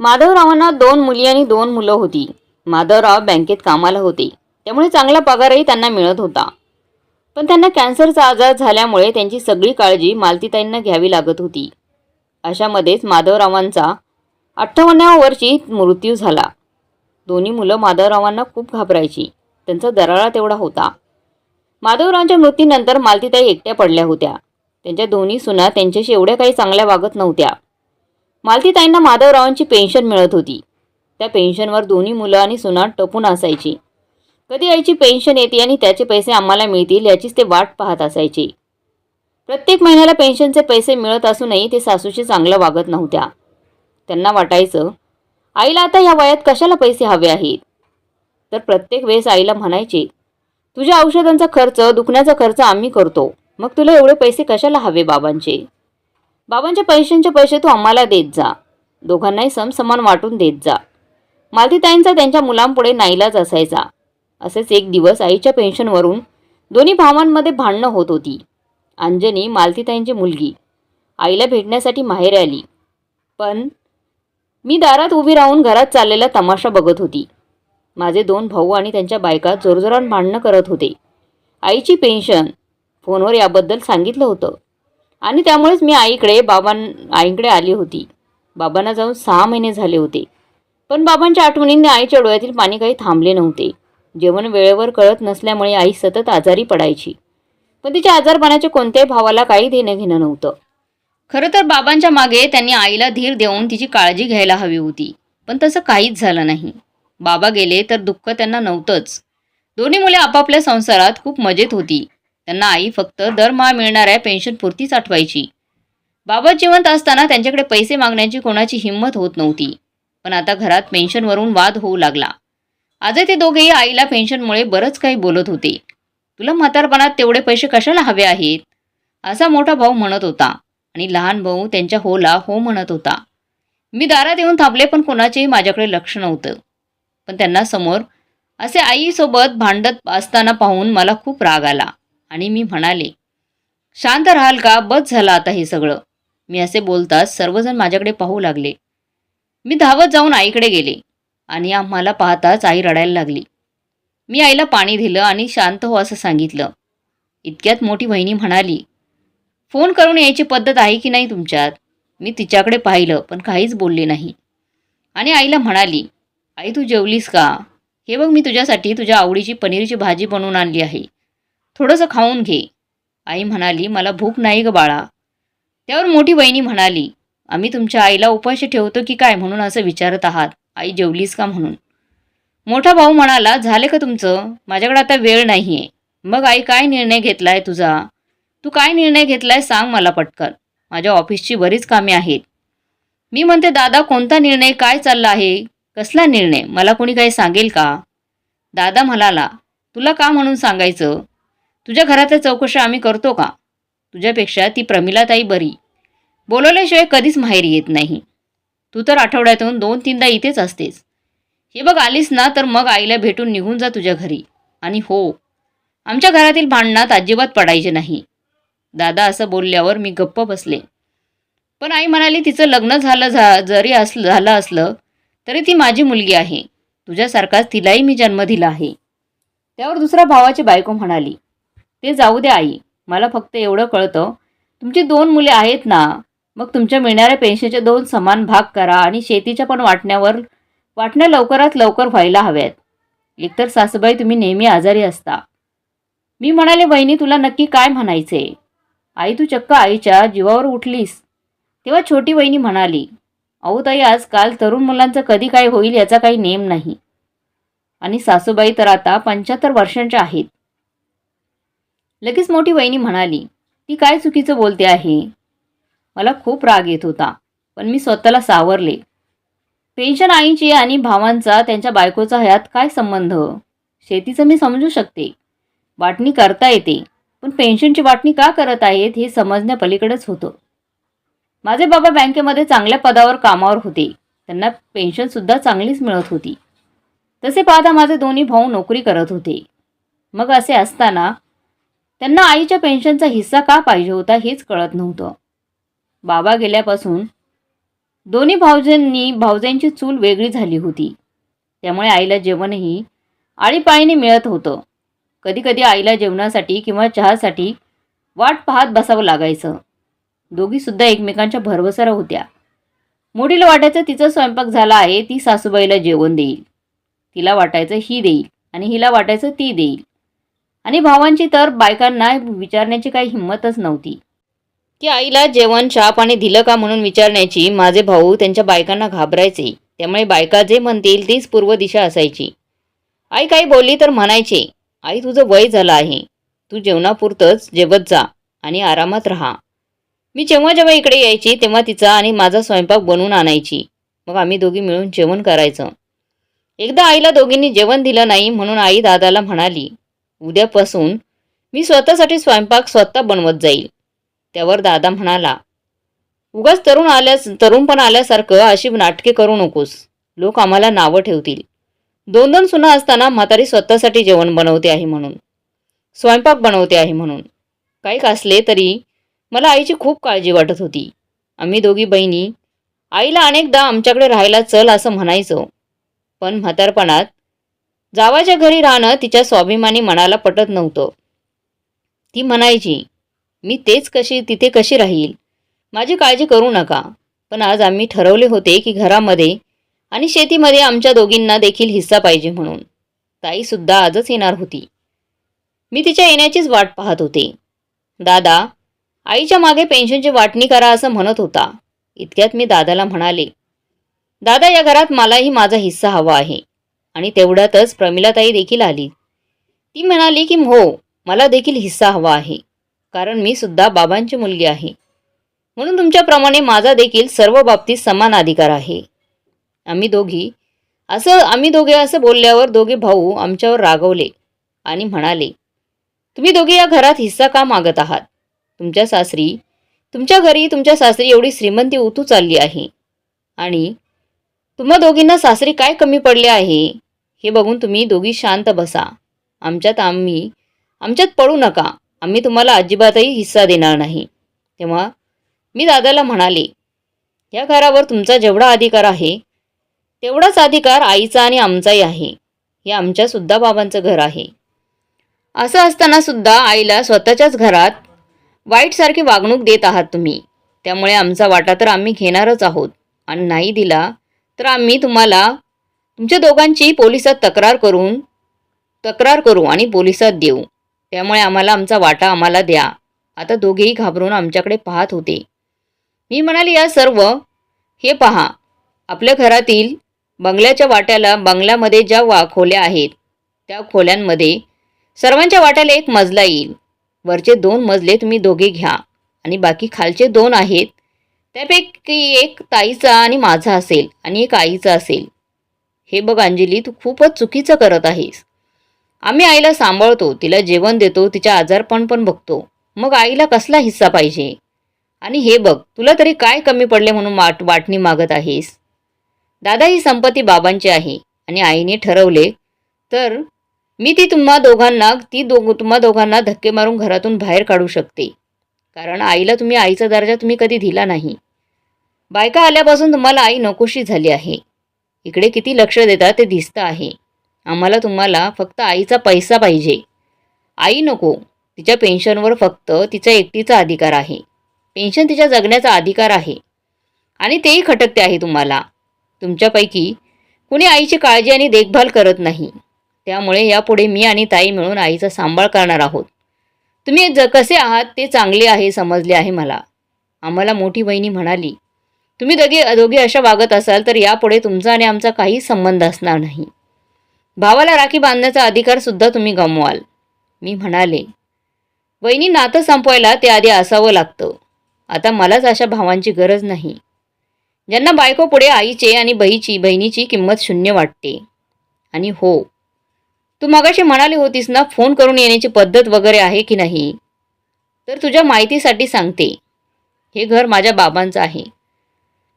माधवरावांना दोन मुली आणि दोन मुलं होती. माधवराव बँकेत कामाला होते. त्यामुळे चांगला पगारही त्यांना मिळत होता. पण त्यांना कॅन्सरचा आजार झाल्यामुळे त्यांची सगळी काळजी मालतीताईंना घ्यावी लागत होती. अशामध्येच माधवरावांचा अठ्ठावन्नाव्या वर्षी मृत्यू झाला. दोन्ही मुलं माधवरावांना खूप घाबरायची. त्यांचा दराळा तेवढा होता. माधवरावांच्या मृत्यूनंतर मालतीताई एकट्या पडल्या होत्या. त्यांच्या दोन्ही सुना त्यांच्याशी एवढ्या काही चांगल्या वागत नव्हत्या. मालतीताईंना माधवरावांची पेन्शन मिळत होती. त्या पेन्शनवर दोन्ही मुलं आणि सुना टपून असायची. कधी आईची पेन्शन येते आणि त्याचे पैसे आम्हाला मिळतील याचीच ते वाट पाहत असायचे. प्रत्येक महिन्याला पेन्शनचे पैसे मिळत असूनही ते सासूशी चांगलं वागत नव्हत्या. त्यांना वाटायचं आईला आता ह्या वयात कशाला पैसे हवे आहेत? तर प्रत्येक वेळेस आईला म्हणायचे तुझ्या औषधांचा खर्च दुखण्याचा खर्च आम्ही करतो. मग तुला एवढे पैसे कशाला हवे बाबांचे? बाबांच्या पैशांचे पैसे तू आम्हाला देत जा. दोघांनाही समसमान वाटून देत जा. मालतीताईंचा त्यांच्या मुलांपुढे नाईलाज असायचा. असेच एक दिवस आईच्या पेन्शनवरून दोन्ही भावांमध्ये भांडणं होत होती. अंजनी मालतीताईंची मुलगी. आईला भेटण्यासाठी माहेर आली. पण मी दारात उभी राहून घरात चाललेला तमाशा बघत होती. माझे दोन भाऊ आणि त्यांच्या बायका जोरजोरात भांडणं करत होते. आईची पेन्शन. फोनवर याबद्दल सांगितलं होतं. आणि त्यामुळेच मी आईकडे बाबां आईकडे आली होती. बाबांना जाऊन सहा महिने झाले होते. पण बाबांच्या आठवणींनी आईच्या डोळ्यातील पाणी काही थांबले नव्हते. जेवण वेळेवर कळत नसल्यामुळे आई सतत आजारी पडायची. पण तिच्या आजारपणाच्या कोणत्याही भावाला काही देणं घेणं नव्हतं. खरं तर बाबांच्या मागे त्यांनी आईला धीर देऊन तिची काळजी घ्यायला हवी होती. पण तसं काहीच झालं नाही. बाबा गेले तर दुःख त्यांना नव्हतंच. दोन्ही मुले आपापल्या संसारात खूप मजेत होती. त्यांना आई फक्त दरमहा मिळणाऱ्या पेन्शन पुरतीच आठवायची. बाबा जिवंत असताना त्यांच्याकडे पैसे मागण्याची कोणाची हिंमत होत नव्हती. पण आता घरात पेन्शनवरून वाद होऊ लागला. आजही ते दोघेही आईला पेन्शनमुळे बरंच काही बोलत होते. तुला म्हातारपणात तेवढे पैसे कशाला हवे आहेत? असा मोठा भाऊ म्हणत होता आणि लहान भाऊ त्यांच्या होला हो म्हणत होता. मी दारात येऊन थांबले पण कोणाचेही माझ्याकडे लक्ष नव्हतं. पण त्यांना समोर असे आईसोबत भांडत असताना पाहून मला खूप राग आला. आणि मी म्हणाले शांत राहाल का? बस झालं आता हे सगळं. मी असे बोलताच सर्वजण माझ्याकडे पाहू लागले. मी धावत जाऊन आईकडे गेले आणि आम्हाला पाहताच आई रडायला लागली. मी आईला पाणी दिलं आणि शांत हो असं सांगितलं. इतक्यात मोठी बहिणी म्हणाली फोन करून यायची पद्धत आहे की नाही तुमच्यात? मी तिच्याकडे पाहिलं पण काहीच बोलले नाही. आणि आईला म्हणाली आई तू जेवलीस का? हे बघ मी तुझ्यासाठी तुझ्या आवडीची पनीरची भाजी बनवून आणली आहे. थोडंसं खाऊन घे. आई म्हणाली मला भूक नाही ग बाळा. त्यावर मोठी बहिणी म्हणाली आम्ही तुमच्या आईला उपाशी ठेवतो की काय म्हणून असं विचारत आहात? आई जेवलीस का म्हणून? मोठा भाऊ म्हणाला झाले का तुमचं? माझ्याकडे आता वेळ नाही आहे मग आई काय निर्णय घेतलाय तुझा? तू काय निर्णय घेतलाय सांग मला पटकन. माझ्या ऑफिसची बरीच कामे आहेत. मी म्हणते दादा कोणता निर्णय? काय चालला आहे? कसला निर्णय? मला कोणी काही सांगेल का? दादा म्हणाला तुला का म्हणून सांगायचं? तुझ्या घरातल्या चौकशा आम्ही करतो का? तुझ्यापेक्षा ती प्रमिलाताई बरी. बोलवल्याशिवाय कधीच माहेरी येत नाही. तू तर आठवड्यातून दोन तीनदा इथेच असतेस. हे बघ आलीस ना तर मग आईला भेटून निघून जा तुझ्या घरी. आणि हो आमच्या घरातील भांडणात अजिबात पडायचे नाही. दादा असं बोलल्यावर मी गप्प बसले. पण आई म्हणाली तिचं लग्न झालं झा जरी असलं झालं असलं तरी ती माझी मुलगी आहे. तुझ्यासारखाच तिलाही मी जन्म दिला आहे. त्यावर दुसऱ्या भावाची बायको म्हणाली ते जाऊ द्या आई. मला फक्त एवढं कळतं. तुमची दोन मुले आहेत ना. मग तुमच्या मिळणाऱ्या पेन्शनचे दोन समान भाग करा आणि शेतीच्या पण वाटण्यावर वाटण्या लवकरात लवकर व्हायला हव्यात. एकतर सासूबाई तुम्ही नेहमी आजारी असता. मी म्हणाले बहिणी तुला नक्की काय म्हणायचे? आई तू चक्क आईच्या जीवावर उठलीस. तेव्हा छोटी बहिणी म्हणाली अहो ताई आजकाल तरुण मुलांचं कधी काय होईल याचा काही नेम नाही. आणि सासूबाई तर आता पंच्याहत्तर वर्षांच्या आहेत. लगेच मोठी वहिनी म्हणाली ती काय चुकीचं बोलते आहे? मला खूप राग येत होता पण मी स्वतःला सावरले. पेन्शन आईची आणि भावांचा त्यांच्या बायकोचा ह्यात काय संबंध? शेतीचं मी समजू शकते. वाटणी करता येते पण पेन्शनची वाटणी का करत आहेत हे समजण्यापलीकडेच होतं. माझे बाबा बँकेमध्ये चांगल्या पदावर कामावर होते. त्यांना पेन्शनसुद्धा चांगलीच मिळत होती. तसे पाहता माझे दोन्ही भाऊ नोकरी करत होते. मग असे असताना त्यांना आईच्या पेन्शनचा हिस्सा का पाहिजे होता हेच कळत नव्हतं. बाबा गेल्यापासून दोन्ही भाऊजांनी भावजांची चूल वेगळी झाली होती. त्यामुळे आईला जेवणही आळीपाळीने मिळत होतं. कधीकधी आईला जेवणासाठी किंवा चहासाठी वाट पाहत बसावं लागायचं. दोघीसुद्धा एकमेकांच्या भरवसार होत्या. मोठीला वाटायचं तिचा स्वयंपाक झाला आहे ती सासूबाईला जेवण देईल. तिला वाटायचं ही देईल आणि हिला वाटायचं ती देईल. आणि भावांची तर बायकांना विचारण्याची काही हिंमतच नव्हती. की आईला जेवण चहा पाणी दिलं का म्हणून विचारण्याची माझे भाऊ त्यांच्या बायकांना घाबरायचे. त्यामुळे बायका जे म्हणतील तीच पूर्व दिशा असायची. आई काही बोलली तर म्हणायचे आई तुझं वय झालं आहे. तू जेवणापुरतंच जेवत जा आणि आरामात राहा. मी जेव्हा जेव्हा इकडे यायची तेव्हा तिचा आणि माझा स्वयंपाक बनवून आणायची. मग आम्ही दोघी मिळून जेवण करायचं. एकदा आईला दोघींनी जेवण दिलं नाही म्हणून आई दादाला म्हणाली उद्यापासून मी स्वतःसाठी स्वयंपाक स्वतः बनवत जाईल. त्यावर दादा म्हणाला उगाच तरुण आल्यास तरुणपण आल्यासारखं अशी नाटके करू नकोस. लोक आम्हाला नावं ठेवतील. दोन दोन सुना असताना म्हातारी स्वतःसाठी जेवण बनवते आहे म्हणून. स्वयंपाक बनवते आहे म्हणून. काही कासले तरी मला आईची खूप काळजी वाटत होती. आम्ही दोघी बहिणी आईला अनेकदा आमच्याकडे राहायला चल असं म्हणायचो. पण म्हातारपणात जावाच्या घरी राहणं तिच्या स्वाभिमानी मनाला पटत नव्हतं. ती म्हणायची मी तेच कशी तिथे कशी राहील? माझी काळजी करू नका. पण आज आम्ही ठरवले होते की घरामध्ये आणि शेतीमध्ये आमच्या दोघींना देखील हिस्सा पाहिजे म्हणून. ताईसुद्धा आजच येणार होती. मी तिच्या येण्याचीच वाट पाहत होते. दादा आईच्या मागे पेन्शनची वाटणी करा असं म्हणत होता. इतक्यात मी दादाला म्हणाले दादा या घरात मलाही माझा हिस्सा हवा आहे. आणि तेवढ्यातच प्रमिलाताई देखील आली. ती म्हणाली की हो मला देखील हिस्सा हवा आहे. कारण मी सुद्धा बाबांची मुलगी आहे. म्हणून तुमच्याप्रमाणे माझा देखील सर्व बाबतीत समान अधिकार आहे. आम्ही दोघी असं आम्ही दोघे असं बोलल्यावर दोघे भाऊ आमच्यावर रागवले आणि म्हणाले तुम्ही दोघे या घरात हिस्सा का मागत आहात? तुमच्या सासरी तुमच्या घरी तुमच्या सासरी एवढी श्रीमंती उतू चालली आहे. आणि तुम्हा दोघींना सासरी काय कमी पडले आहे? हे बघून तुम्ही दोघी शांत बसा. आमच्यात आम्ही आमच्यात पडू नका. आम्ही तुम्हाला अजिबातही हिस्सा देणार नाही. तेव्हा मी दादाला म्हणाले या घरावर तुमचा जेवढा अधिकार आहे तेवढाच अधिकार आईचा आणि आमचाही आहे. हे आमच्यासुद्धा बाबांचं घर आहे. असं असताना सुद्धा आईला स्वतःच्याच घरात वाईटसारखी वागणूक देत आहात तुम्ही. त्यामुळे आमचा वाटा तर आम्ही घेणारच आहोत. आणि नाही दिला तर आम्ही तुम्हाला तुमच्या दोघांची पोलिसात तक्रार करून तक्रार करू आणि पोलिसात देऊ. त्यामुळे आम्हाला आमचा वाटा आम्हाला द्या. आता दोघेही घाबरून आमच्याकडे पाहत होते. मी म्हणाले या सर्व हे पहा. आपल्या घरातील बंगल्याच्या वाट्याला बंगल्यामध्ये ज्या वा खोल्या आहेत त्या खोल्यांमध्ये सर्वांच्या वाट्याला एक मजला येईल. वरचे दोन मजले तुम्ही दोघे घ्या. आणि बाकी खालचे दोन आहेत त्यापैकी एक ताईचा आणि माझा असेल आणि एक आईचा असेल. हे बघ अंजली तू खूपच चुकीचं करत आहेस. आम्ही आईला सांभाळतो तिला जेवण देतो तिच्या आजारपण पण बघतो. मग आईला कसला हिस्सा पाहिजे? आणि हे बघ तुला तरी काय कमी पडले म्हणून वाट वाटणी मागत आहेस? दादा ही संपत्ती बाबांची आहे आणि आईने ठरवले. तर मी ती तुम्हा दोघांना ती दोघ तुम्हा दोघांना धक्के मारून घरातून बाहेर काढू शकते. कारण आईला तुम्ही आईचा दर्जा तुम्ही कधी दिला नाही. बायका आल्यापासून तुम्हाला आई नकोशी झाली आहे. इकडे किती लक्ष देता ते दिसतं आहे. आम्हाला तुम्हाला फक्त आईचा पैसा पाहिजे. आई नको. तिच्या पेन्शनवर फक्त तिचा एकटीचा अधिकार आहे. पेन्शन तिच्या जगण्याचा अधिकार आहे. आणि तेही खटकते आहे तुम्हाला. तुमच्यापैकी कुणी आईची काळजी आणि देखभाल करत नाही. त्यामुळे यापुढे मी आणि ताई मिळून आईचा सांभाळ करणार आहोत. तुम्ही ज कसे आहात ते चांगले आहे समजले आहे मला. आम्हाला मोठी बहिणी म्हणाली तुम्ही दोघे दोघे अशा वागत असाल तर यापुढे तुमचा आणि आमचा काही संबंध असणार नाही. भावाला राखी बांधण्याचा अधिकारसुद्धा तुम्ही गमवाल. मी म्हणाले वहिनी नातं संपवायला ते आधी असावं लागतं. आता मलाच अशा भावांची गरज नाही. ज्यांना बायको पुढे आईचे आणि बहीची बहिणीची किंमत शून्य वाटते. आणि हो. तू मगाशी म्हणाली होतीस ना फोन करून येण्याची पद्धत वगैरे आहे की नाही? तर तुझ्या माहितीसाठी सांगते. हे घर माझ्या बाबांचं आहे.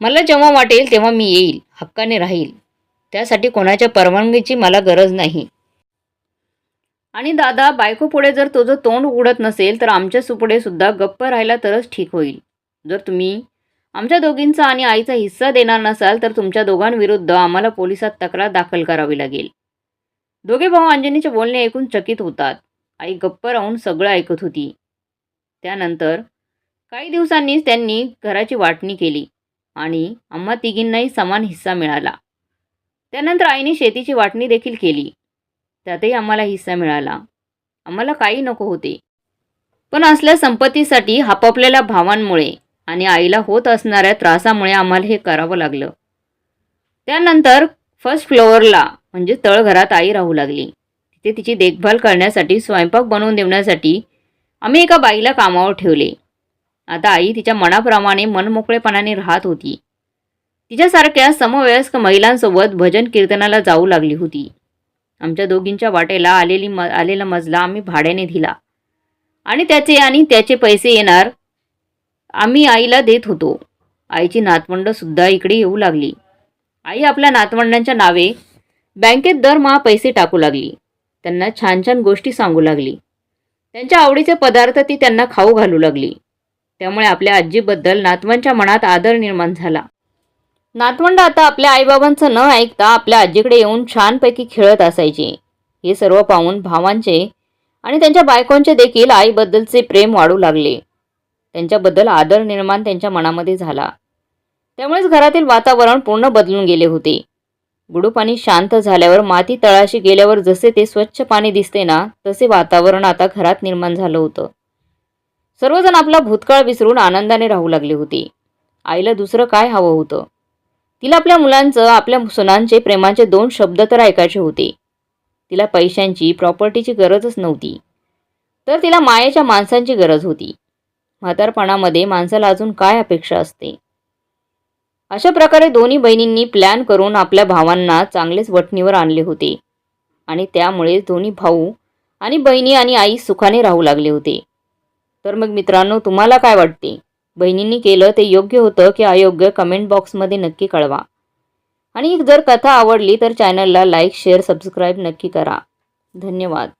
मला जेव्हा वाटेल तेव्हा मी येईल हक्काने राहील. त्यासाठी कोणाच्या परवानगीची मला गरज नाही. आणि दादा बायको पुढे जर तुझं तोंड उघडत नसेल तर आमच्या सुपुढे सुद्धा गप्प राहिला तरच ठीक होईल. जर तुम्ही आमच्या दोघींचा आणि आईचा हिस्सा देणार नसाल तर तुमच्या दोघांविरुद्ध आम्हाला पोलिसात तक्रार दाखल करावी लागेल. दोघे भाऊ अंजनीचे बोलणे ऐकून चकित होतात. आई गप्प राहून सगळं ऐकत होती. त्यानंतर काही दिवसांनीच त्यांनी घराची वाटणी केली. आणि आम्हा तिघींनाही समान हिस्सा मिळाला. त्यानंतर आईने शेतीची वाटणी देखील केली. त्यातही आम्हाला हिस्सा मिळाला. आम्हाला काही नको होते. पण असल्या संपत्तीसाठी हापापलेल्या भावांमुळे आणि आईला होत असणाऱ्या त्रासामुळे आम्हाला हे करावं लागलं. त्यानंतर फर्स्ट फ्लोअरला म्हणजे तळघरात आई राहू लागली. तिथे तिची देखभाल करण्यासाठी स्वयंपाक बनवून देण्यासाठी आम्ही एका बाईला कामावर ठेवले. आता आई तिच्या मनाप्रमाणे मनमोकळेपणाने राहत होती. तिच्यासारख्या समवयस्क महिलांसोबत भजन कीर्तनाला जाऊ लागली होती. आमच्या दोघींच्या वाटेला आलेली म आलेला मजला आम्ही भाड्याने दिला. आणि त्याचे आणि त्याचे पैसे येणार आम्ही आईला देत होतो. आईची नातवंडसुद्धा इकडे येऊ लागली. आई आपल्या नातवंडांच्या नावे बँकेत दरमहा पैसे टाकू लागली. त्यांना छान छान गोष्टी सांगू लागली. त्यांच्या आवडीचे पदार्थ ती त्यांना खाऊ घालू लागली. त्यामुळे आपल्या आजीबद्दल नातवांच्या मनात आदर निर्माण झाला. नातवंड आता आपल्या आईबाबांचं न ऐकता आपल्या आजीकडे येऊन छानपैकी खेळत असायचे. हे सर्व पाहून भावांचे आणि त्यांच्या बायकोंचे देखील आईबद्दलचे प्रेम वाढू लागले. त्यांच्याबद्दल आदर निर्माण त्यांच्या मनामध्ये झाला. त्यामुळेच घरातील वातावरण पूर्ण बदलून गेले होते. गुडू पाणी शांत झाल्यावर माती तळाशी गेल्यावर जसे ते स्वच्छ पाणी दिसते ना तसे वातावरण आता घरात निर्माण झालं होतं. सर्वजण आपला भूतकाळ विसरून आनंदाने राहू लागले होते. आईला दुसरं काय हवं होतं? तिला आपल्या मुलांचं आपल्या सुनांचे प्रेमाचे दोन शब्द तर ऐकायचे होते. तिला पैशांची प्रॉपर्टीची गरजच नव्हती. तर तिला मायेच्या माणसांची गरज होती. म्हातारपणामध्ये माणसाला अजून काय अपेक्षा असते? अशा प्रकारे दोन्ही बहिणींनी प्लॅन करून आपल्या भावांना चांगलेच वठणीवर आणले होते. आणि त्यामुळे दोन्ही भाऊ आणि बहिणी आणि आई सुखाने राहू लागले होते. तर मग मित्रांनो तुम्हाला काय वाटते? बहिणींनी केलं ते योग्य होतं की अयोग्य? कमेंट बॉक्समध्ये नक्की कळवा. आणि जर कथा आवडली तर चॅनलला लाईक शेअर सबस्क्राईब नक्की करा. धन्यवाद.